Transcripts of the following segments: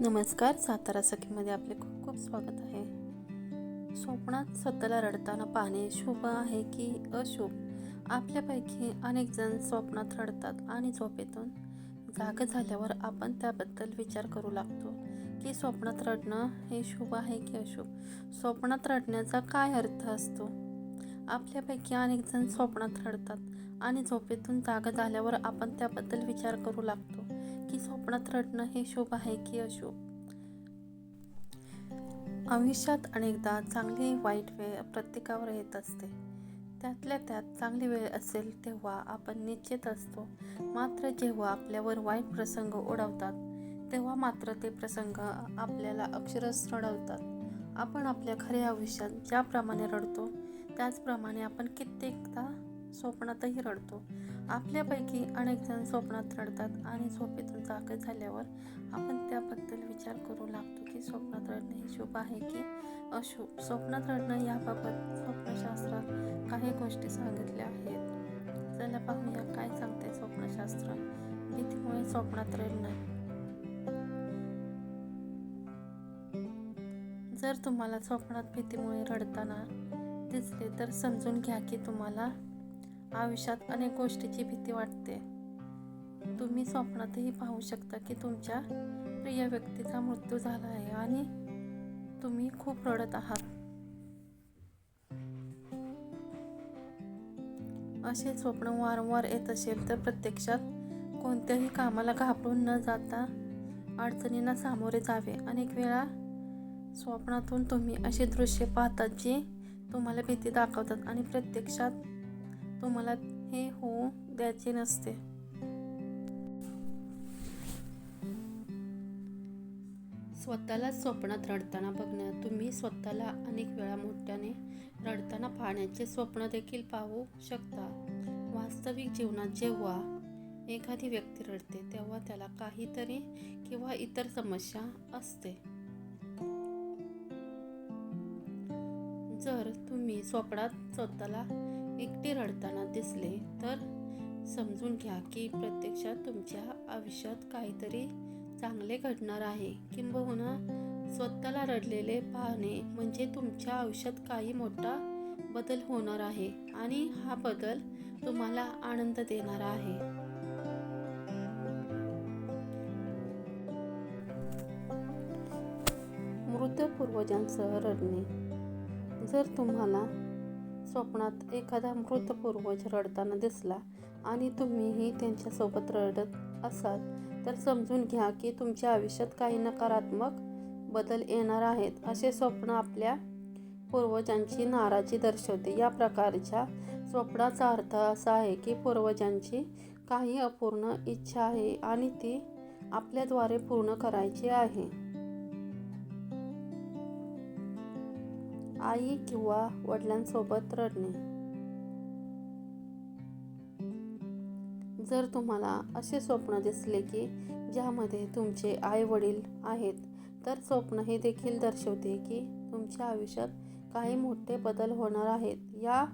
नमस्कार सातारा सखीमध्ये आपले खूप खूप स्वागत आहे. स्वप्नात स्वतःला रडताना पाहणे शुभ आहे की अशुभ? आपल्यापैकी अनेक जण स्वप्नात रडतात आणि झोपेतून जाग झाल्यावर आपण त्याबद्दल विचार करू लागतो की स्वप्नात रडणं हे शुभ आहे की अशुभ? स्वप्नात रडण्याचा काय अर्थ असतो? आपल्यापैकी अनेक जण स्वप्नात रडतात आणि झोपेतून जाग झाल्यावर आपण त्याबद्दल विचार करू लागतो की स्वप्नात रडणं हे शुभ आहे की अशुभ? आयुष्यात अनेकदा चांगली वाईट वेळ प्रत्येकावर येत असते. त्यातल्या त्यात चांगली वेळ असेल तेव्हा आपण निश्चित असतो. मात्र जेव्हा आपल्यावर वाईट प्रसंग ओढवतात तेव्हा मात्र ते प्रसंग आपल्याला अक्षरश रडवतात. आपण आपल्या खऱ्या आयुष्यात ज्याप्रमाणे रडतो त्याचप्रमाणे आपण कित्येकदा स्वप्नातही रडतो. आपल्यापैकी अनेक जण स्वप्नात रडतात आणि झोपेतून जागे झाल्यावर आपण त्याबद्दल विचार करू लागतो की स्वप्नात रडणे हे शुभ आहे की अशुभ? स्वप्नात रडणं याबाबत स्वप्नशास्त्रात काही गोष्टी सांगितल्या आहेत. चला पाहूया काय सांगते स्वप्नशास्त्र. भीतीमुळे स्वप्नात रडणं. जर तुम्हाला स्वप्नात भीतीमुळे रडताना दिसले तर समजून घ्या की तुम्हाला आयुष्यात अनेक गोष्टीची भीती वाटते. तुम्ही स्वप्नातही पाहू शकता की तुमच्या प्रिय व्यक्तीचा मृत्यू झाला आहे आणि तुम्ही खूप रडत आहात. असे स्वप्न वारंवार येत असेल तर प्रत्यक्षात कोणत्याही कामाला घाबरून न जाता अडचणींना सामोरे जावे. अनेक वेळा स्वप्नातून तुम्ही असे दृश्य पाहतात जे तुम्हाला भीती दाखवतात आणि प्रत्यक्षात तुम्हाला हे होऊ द्यायचे नसते. स्वतःला स्वप्नात रडताना बघणं तुम्ही स्वतःला अनेक वेळा मोठ्याने रडताना पाहण्याचे स्वप्न देखील पाहू शकता. वास्तविक जीवनात जेव्हा एखादी व्यक्ती रडते तेव्हा त्याला काहीतरी किंवा इतर समस्या असते. जर तुम्ही स्वप्नात स्वतःला एकटे रडताना दिसले तर समजून घ्या की प्रत्यक्षात तुमच्या आयुष्यात काहीतरी चांगले घडणार आहे. किंबहुना स्वतःला रडलेले पाहणे म्हणजे तुमच्या आयुष्यात काही मोठा बदल होणार आहे आणि हा बदल तुम्हाला आनंद देणारा आहे. मृत पूर्वजांसह रडणे. जर तुम्हाला स्वप्नात एखादा मृत पूर्वज रडताना दिसला आणि तुम्हीही त्यांच्यासोबत रडत असाल तर समजून घ्या की तुमच्या आयुष्यात काही नकारात्मक बदल येणार आहेत असे स्वप्न आपल्या पूर्वजांची नाराजी दर्शवते. या प्रकारच्या स्वप्नाचा अर्थ असा आहे की पूर्वजांची काही अपूर्ण इच्छा आहे आणि ती आपल्याद्वारे पूर्ण करायची आहे. आई किंवा वडिलांसोबत रडणे. जर तुम्हाला असे स्वप्न दिसले की ज्यामध्ये तुमचे आई वडील आहेत तर स्वप्न हे देखील दर्शवते की तुमच्या आयुष्यात काही मोठे बदल होणार आहेत. या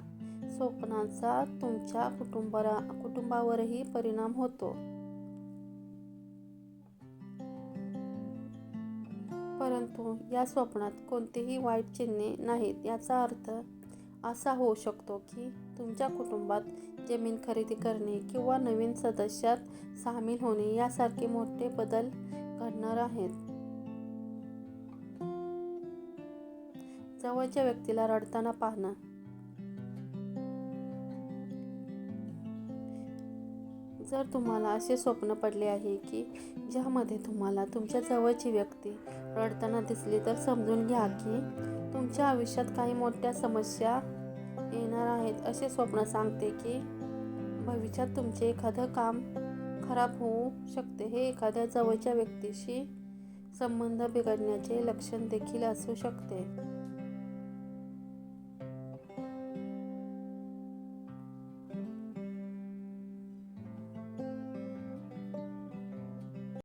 स्वप्नांचा तुमच्या कुटुंबा कुटुंबावरही परिणाम होतो. परंतु या स्वप्नात कोणतेही वाईट चिन्हे नाहीत याचा अर्थ असा होऊ शकतो की तुमच्या कुटुंबात जमीन खरेदी करणे किंवा नवीन सदस्यात सामील होणे यासारखे मोठे बदल घडणार आहेत. जवळच्या व्यक्तीला रडताना पाहणं जर तुम्हाला असे स्वप्न पडले आहे की ज्यामध्ये तुम्हाला तुमच्या जवळची व्यक्ती रडताना दिसली तर समजून घ्या की तुमच्या आयुष्यात काही मोठ्या समस्या येणार आहेत. असे स्वप्न सांगते की भविष्यात तुमचे एखादं काम खराब होऊ शकते. हे एखाद्या जवळच्या व्यक्तीशी संबंध बिघडण्याचे लक्षण देखील असू शकते.